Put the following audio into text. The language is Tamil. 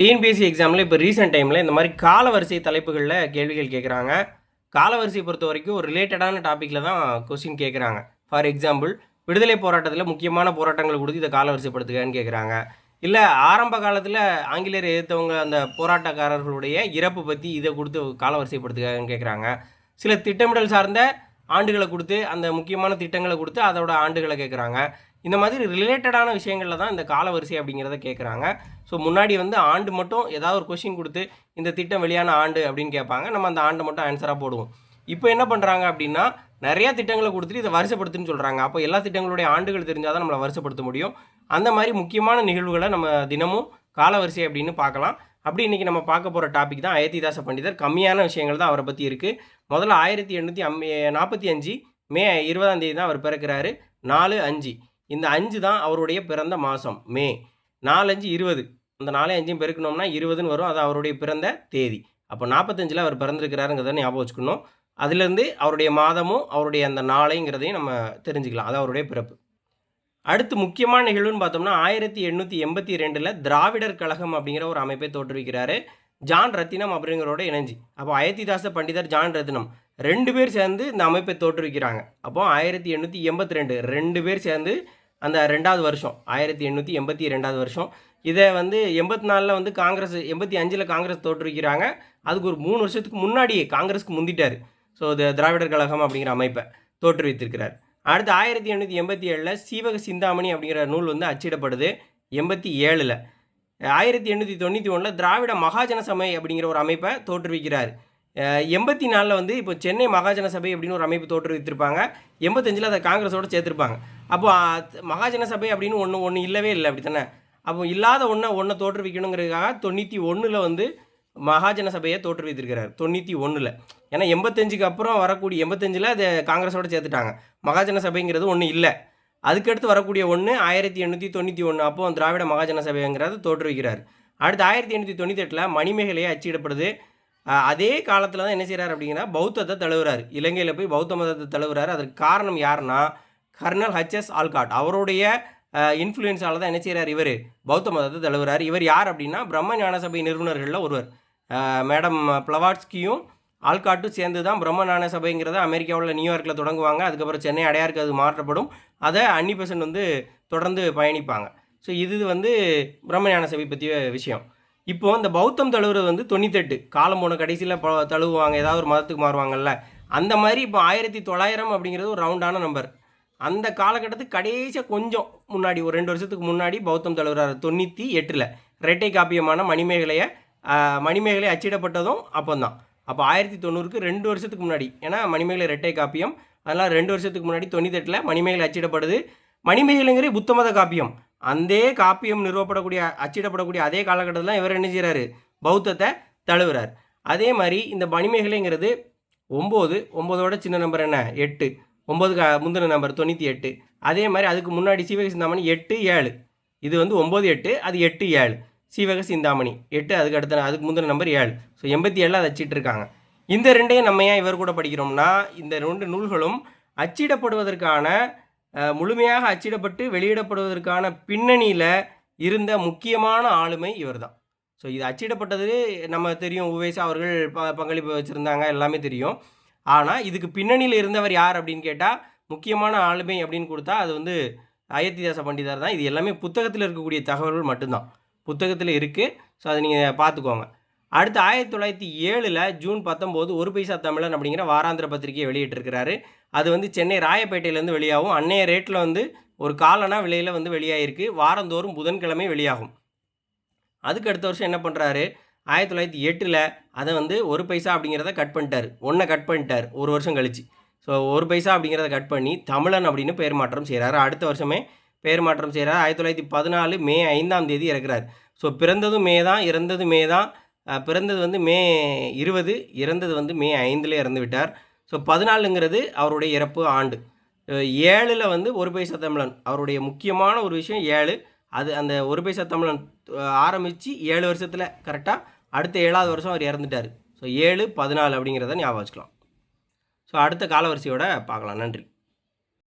டிஎன்பிஎஸ்சி எக்ஸாமில் இப்போ ரீசெண்ட் டைமில் இந்த மாதிரி காலவரிசை தலைப்புகளில் கேள்விகள் கேட்குறாங்க காலவரிசை பொறுத்த வரைக்கும் ஒரு ரிலேட்டடான டாப்பிக்கில் தான் கொஸ்டின் கேட்குறாங்க ஃபார் எக்ஸாம்பிள் விடுதலை போராட்டத்தில் முக்கியமான போராட்டங்களை கொடுத்து இதை காலவரிசைப்படுத்துகன்னு கேட்குறாங்க இல்லை ஆரம்ப காலத்தில் ஆங்கிலேயர் எதிர்த்தவங்க அந்த போராட்டக்காரர்களுடைய இறப்பு பற்றி இதை கொடுத்து காலவரிசைப்படுத்துகன்னு கேட்குறாங்க சில திட்டமிடல் சார்ந்த ஆண்டுகளை கொடுத்து அந்த முக்கியமான திட்டங்களை கொடுத்து அதோட ஆண்டுகளை கேட்குறாங்க இந்த மாதிரி ரிலேட்டடான விஷயங்களில் தான் இந்த காலவரிசை அப்படிங்கிறத கேட்குறாங்க ஸோ முன்னாடி வந்து ஆண்டு மட்டும் ஏதாவது ஒரு கொஷின் கொடுத்து இந்த திட்டம் வெளியான ஆண்டு அப்படின்னு கேட்பாங்க. நம்ம அந்த ஆண்டை மட்டும் ஆன்சராக போடுவோம். இப்போ என்ன பண்ணுறாங்க அப்படின்னா நிறையா திட்டங்களை கொடுத்துட்டு இதை வருஷப்படுத்துன்னு சொல்கிறாங்க அப்போ எல்லா திட்டங்களுடைய ஆண்டுகள் தெரிஞ்சால் தான் நம்மளை வருஷப்படுத்த முடியும். அந்த மாதிரி முக்கியமான நிகழ்வுகளை நம்ம தினமும் காலவரிசை அப்படின்னு பார்க்கலாம். அப்படி இன்றைக்கி நம்ம பார்க்க போகிற டாபிக் தான் அயத்திதாச பண்டிதர். கம்மியான விஷயங்கள் தான் அவரை பற்றி இருக்குது முதல்ல ஆயிரத்தி எண்ணூற்றி அம் நாற்பத்தி அஞ்சு மே இருபதாம் தேதி தான் அவர் பிறக்கிறாரு. நாலு அஞ்சு. இந்த அஞ்சு தான் அவருடைய பிறந்த மாதம் மே. நாலஞ்சு இருபது. அந்த நாலே அஞ்சையும் பெருக்கணும்னா இருபதுன்னு வரும். அது அவருடைய பிறந்த தேதி. அப்போ நாற்பத்தஞ்சில் அவர் பிறந்திருக்கிறாருங்கிறத ஞாபகம் வச்சுக்கணும். அதுலேருந்து அவருடைய மாதமும் அவருடைய அந்த நாளைங்கிறதையும் நம்ம தெரிஞ்சுக்கலாம். அது அவருடைய பிறப்பு. அடுத்து முக்கியமான நிகழ்வுன்னு பார்த்தோம்னா ஆயிரத்தி எண்ணூற்றி எண்பத்தி ரெண்டில் திராவிடர் கழகம் அப்படிங்கிற ஒரு அமைப்பை தோற்றுவிக்கிறாரு ஜான் ரத்தினம் அப்படிங்கிறோட இணைஞ்சு. அப்போ அயத்திதாச பண்டிதர் ஜான் ரத்தினம். ரெண்டு பேர் சேர்ந்து இந்த அமைப்பை தோற்றுவிக்கிறாங்க. அப்போ ஆயிரத்தி எண்ணூற்றி எண்பத்தி ரெண்டு ரெண்டு பேர் சேர்ந்து அந்த ரெண்டாவது வருஷம் ஆயிரத்தி எண்ணூற்றி எண்பத்தி ரெண்டாவது வருஷம். இதை வந்து எண்பத்தி நாலில் வந்து காங்கிரஸ் எண்பத்தி அஞ்சில் காங்கிரஸ் தோற்றுவிக்கிறாங்க. அதுக்கு ஒரு மூணு வருஷத்துக்கு முன்னாடியே காங்கிரஸ்க்கு முந்திட்டார். ஸோ இது திராவிடர் கழகம் அப்படிங்கிற அமைப்பை தோற்றுவித்திருக்கிறார். அடுத்து ஆயிரத்தி எண்ணூற்றி எண்பத்தி ஏழில் சீவக சிந்தாமணி அப்படிங்கிற நூல் வந்து அச்சிடப்படுது எண்பத்தி ஏழில். ஆயிரத்தி எண்ணூற்றி தொண்ணூற்றி ஒன்றில் திராவிட மகாஜன சபை அப்படிங்கிற ஒரு அமைப்பை தோற்றுவிக்கிறார். எண்பத்தி நாலில் வந்து இப்போ சென்னை மகாஜன சபை அப்படின்னு ஒரு அமைப்பு தோற்றுவித்திருப்பாங்க. எண்பத்தஞ்சில் அதை காங்கிரஸோட சேர்த்துருப்பாங்க. அப்போ மகாஜன சபை அப்படின்னு ஒன்று ஒன்று இல்லவே இல்லை அப்படி தானே அப்போ இல்லாத ஒன்றை ஒன்றை தோற்றுவிக்கணுங்கிறதுக்காக தொண்ணூற்றி ஒன்றில் வந்து மகாஜன சபையை தோற்றுவித்திருக்கிறார் தொண்ணூற்றி ஒன்றில் ஏன்னா எண்பத்தஞ்சுக்கு அப்புறம் வரக்கூடிய எண்பத்தஞ்சில் அதை காங்கிரஸோட சேர்த்துட்டாங்க. மகாஜன சபைங்கிறது ஒன்று இல்லை. அதுக்கடுத்து வரக்கூடிய ஒன்று ஆயிரத்தி எண்ணூற்றி தொண்ணூற்றி ஒன்று அப்போ திராவிட மகாஜன சபைங்கிறத தோற்றுவிக்கிறார். அடுத்து ஆயிரத்தி எண்ணூற்றி தொண்ணூற்றி எட்டில் மணிமேகலையை அச்சிடப்படுது. அதே காலத்தில் தான் என்ன செய்கிறார் அப்படிங்கன்னா பௌத்தத்தை தழுவுறாரு. இலங்கையில் போய் பௌத்த மதத்தை தழுவுறாரு. அதற்கு காரணம் யாருன்னா கர்னல் ஹச்எஸ் ஆல்காட். அவருடைய இன்ஃப்ளூயன்ஸால் தான் என்ன செய்கிறார் இவர்? பௌத்த மதத்தை தழுவுறார். இவர் யார் அப்படின்னா பிரம்ம ஞான சபை நிறுவனர்களில் ஒருவர். மேடம் பிளவாட்ஸ்கியும் ஆல்காட்டும் சேர்ந்து தான் பிரம்ம ஞான சபைங்கிறத அமெரிக்காவில் நியூயார்க்கில் தொடங்குவாங்க. அதுக்கப்புறம் சென்னை அடையாருக்கு அது மாற்றப்படும். அதை அன்னி பெசன்ட் வந்து தொடர்ந்து பயணிப்பாங்க. ஸோ இது வந்து பிரம்ம ஞான சபை பற்றிய விஷயம். இப்போது இந்த பௌத்தம் தழுவுறது வந்து தொண்ணூத்தெட்டு. காலம் போன கடைசியில் தழுவுவாங்க. ஏதாவது ஒரு மதத்துக்கு மாறுவாங்கல்ல. அந்த மாதிரி இப்போ ஆயிரத்தி தொள்ளாயிரம் அப்படிங்கிறது ஒரு ரவுண்டான நம்பர் அந்த காலகட்டத்துக்கு கடைசியாக கொஞ்சம் முன்னாடி ஒரு ரெண்டு வருஷத்துக்கு முன்னாடி பௌத்தம் தலைவரார் தொண்ணூற்றி எட்டில் ரெட்டை காப்பியமான மணிமேகலையை மணிமேகலை அச்சிடப்பட்டதும் அப்போந்தான். அப்போ ஆயிரத்தி தொண்ணூறுக்கு ரெண்டு வருஷத்துக்கு முன்னாடி. ஏன்னா மணிமேகலை ரெட்டை காப்பியம். அதனால் ரெண்டு வருஷத்துக்கு முன்னாடி தொண்ணூத்தெட்டில் மணிமேகலை அச்சிடப்படுது. மணிமேகலைங்கிற புத்தமத காப்பியம். அந்த காப்பியம் நிறுவப்படக்கூடிய அச்சிடப்படக்கூடிய அதே காலகட்டத்தில் இவர் என்ன செய்கிறாரு பௌத்தத்தை தழுவுறார். அதே மாதிரி இந்த மணிமேகலைங்கிறது ஒம்பது ஒம்பதோட சின்ன நம்பர் என்ன? எட்டு. ஒம்பது க முந்தின நம்பர் தொண்ணூற்றி எட்டு. அதே மாதிரி அதுக்கு முன்னாடி சீவக சிந்தாமணி எட்டு ஏழு. இது வந்து ஒம்பது எட்டு அது எட்டு ஏழு. சீவக சிந்தாமணி எட்டு அதுக்கு அடுத்த அதுக்கு முந்தின நம்பர் ஏழு. ஸோ எண்பத்தி ஏழில் அதை அச்சிட்டு இருக்காங்க. இந்த ரெண்டையும் நம்ம ஏன் இவர் கூட படிக்கிறோம்னா இந்த ரெண்டு நூல்களும் அச்சிடப்படுவதற்கான முழுமையாக அச்சிடப்பட்டு வெளியிடப்படுவதற்கான பின்னணியில் இருந்த முக்கியமான ஆளுமை இவர்தான். ஸோ இது அச்சிடப்பட்டது நம்ம தெரியும். உவேசா அவர்கள் ப பங்களிப்பு வச்சுருந்தாங்க எல்லாமே தெரியும். ஆனால் இதுக்கு பின்னணியில் இருந்தவர் யார் அப்படின்னு கேட்டால் முக்கியமான ஆளுமை அப்படின்னு கொடுத்தா அது வந்து அயத்திதாச பண்டிதர் தான். இது எல்லாமே புத்தகத்தில் இருக்கக்கூடிய தகவல்கள் மட்டும்தான். புத்தகத்தில் இருக்குது ஸோ அதை நீங்கள் பார்த்துக்கோங்க. அடுத்து ஆயிரத்தி தொள்ளாயிரத்தி ஏழில் ஜூன் பத்தொம்போது ஒரு பைசா தமிழன் அப்படிங்கிற வாராந்திர பத்திரிகையை வெளியிட்டிருக்கிறாரு. அது வந்து சென்னை ராயப்பேட்டையிலேருந்து வெளியாகும். அன்னைய ரேட்டில் வந்து ஒரு காலனா விலையில் வந்து வெளியாகிருக்கு வாரந்தோறும் புதன்கிழமை வெளியாகும். அதுக்கு அடுத்த வருஷம் என்ன பண்ணுறாரு ஆயிரத்தி தொள்ளாயிரத்தி எட்டில் அதை வந்து ஒரு பைசா அப்படிங்கிறத கட் பண்ணிட்டார். ஒன்றை கட் பண்ணிட்டார். ஒரு வருஷம் கழிச்சு. ஸோ ஒரு பைசா அப்படிங்கிறத கட் பண்ணி தமிழன் அப்படின்னு பெயர் மாற்றம் செய்கிறாரு அடுத்த வருஷமே பெயர் மாற்றம் செய்கிறார் ஆயிரத்தி தொள்ளாயிரத்தி பதினாலு மே ஐந்தாம் தேதி இறக்குறாரு. ஸோ பிறந்ததும் மே தான் இறந்தது மே தான். பிறந்தது வந்து மே இருபது இறந்தது வந்து மே ஐந்தில் இறந்து விட்டார். ஸோ பதினாலுங்கிறது அவருடைய இறப்பு ஆண்டு. ஏழில் வந்து ஒரு பைசா தமிழன். அவருடைய முக்கியமான ஒரு விஷயம் ஏழு. அது அந்த ஒரு பைசா தமிழன் ஆரம்பித்து ஏழு வருஷத்தில் கரெக்டாக அடுத்த ஏழாவது வருஷம் அவர் இறந்துட்டார். ஸோ ஏழு பதினாலு அப்படிங்கிறத ஞாபகம் வச்சுக்கலாம். ஸோ அடுத்த காலவரிசையோட பார்க்கலாம். நன்றி.